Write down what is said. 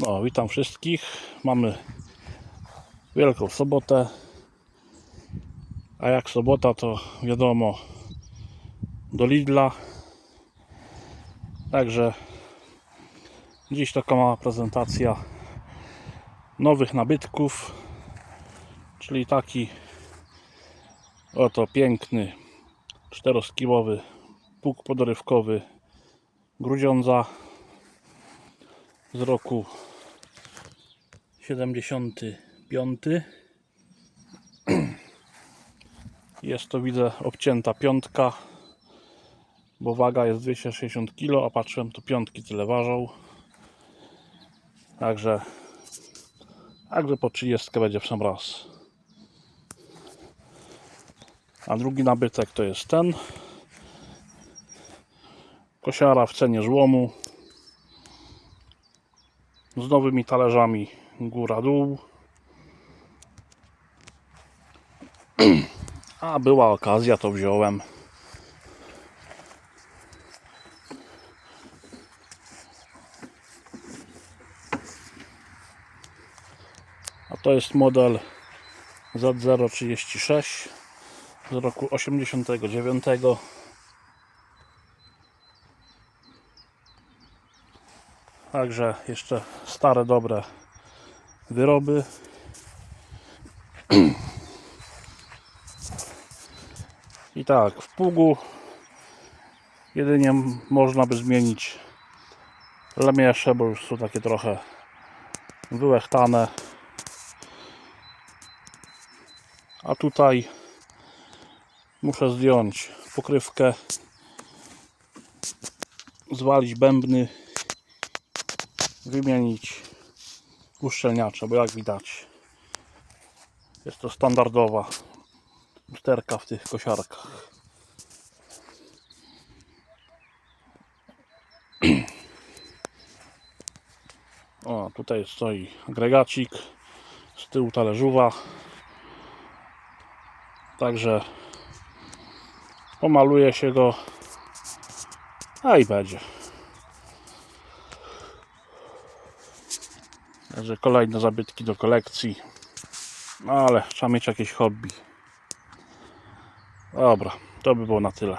No, witam wszystkich. Mamy Wielką Sobotę. A jak sobota, to wiadomo, do Lidla. Także dziś taka mała prezentacja nowych nabytków. Czyli taki oto piękny czteroskiłowy pług podorywkowy Grudziądza z roku 75. Jest to widzę obcięta piątka, bo waga jest 260 kg, a patrzyłem to piątki tyle ważą. Także także po 30 będzie w sam raz. A drugi nabytek to jest ten. Kosiara w cenie złomu z nowymi talerzami góra-dół. A była okazja, to wziąłem. A to jest model Z036 z roku 89. Także jeszcze stare, dobre wyroby. I tak, w pługu jedynie można by zmienić lemiesze, bo już są takie trochę wyłechtane. A tutaj muszę zdjąć pokrywkę, zwalić bębny wymienić uszczelniacze, bo jak widać jest to standardowa usterka w tych kosiarkach. O, tutaj stoi agregacik, z tyłu talerzowa. Także pomaluje się go, a i będzie. Także kolejne zabytki do kolekcji. No ale trzeba mieć jakieś hobby. Dobra, to by było na tyle.